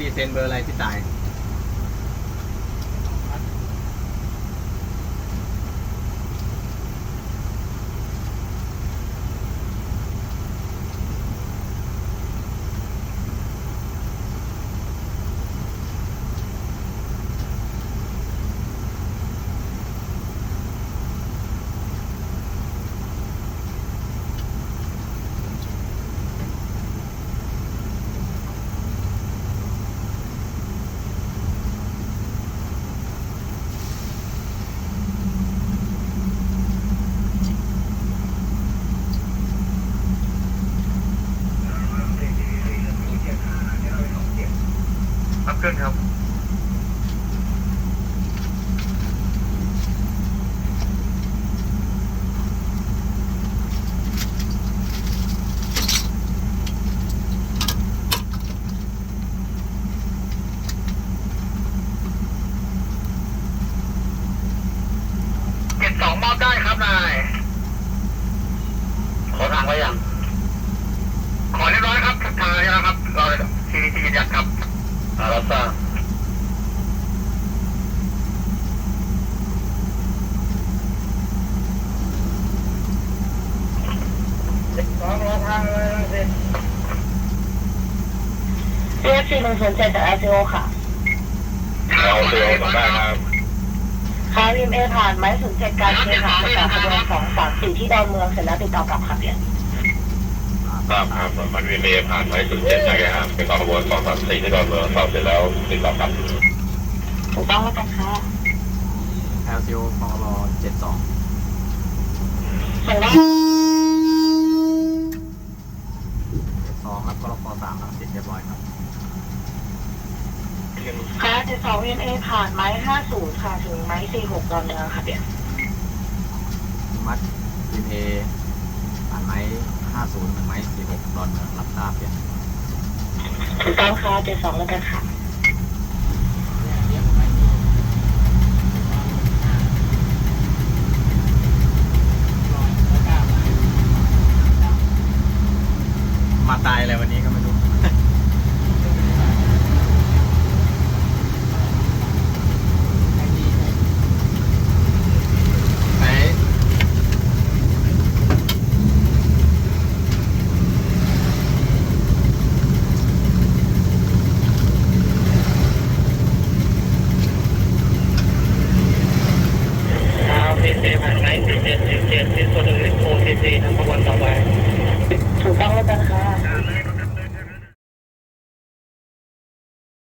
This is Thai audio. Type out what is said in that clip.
รีเซนเบอร์อะไรที่ตาย เครื่องครับสองมอบได้ครับนาย ขอทางไว้ยัง ขอเรียบร้อยครับทางแล้วครับ เราทีทียืนยันครับอารับทราบ สองรอทางเลยนะสิ เรียกสี่หนึ่งศูนย์เจ็ดจาก ICO ค่ะเอาเดียวมาได้ครับค่ะ VMA ผ่านไม้ศูนย์เจ็ดการเคหะจากขบวนสองสามสี่ที่ดอนเมืองเสร็จแล้วติดต่อกลับค่ะเปลี่ยนทราบครับมันมีเมย์ผ่านไว้จุดเจ็ดนะครับเป็นต่อขบวนสองสามสี่ที่ดอนเมืองสอบเสร็จแล้วติดต่อกลับถูกต้องแล้วกันค่ะ LCO พร72เห็นไหม72ครับพรป3ครับเสร็จเรียบร้อยครับ ค่ะเจ็ดสอง VMA ผ่านไม้ห้าศูนย์ค่ะถึงไม้สี่หกดอนเมืองค่ะเปลี่ยนมัด VA ผ่านไม้50ถึงไม้46ดอนเมืองรับทราบเปลี่ยนถูกต้องค่ะเจ็ดสองแล้วกันค่ะมาตายอะไรวันนี้ก็ไม่รู้ไหน เอาพีซีผ่านไหมสี่เจ็ดสิบเจ็ดสิบส่วนหนึ่งโอทีซีทั้งขบวนต่อไป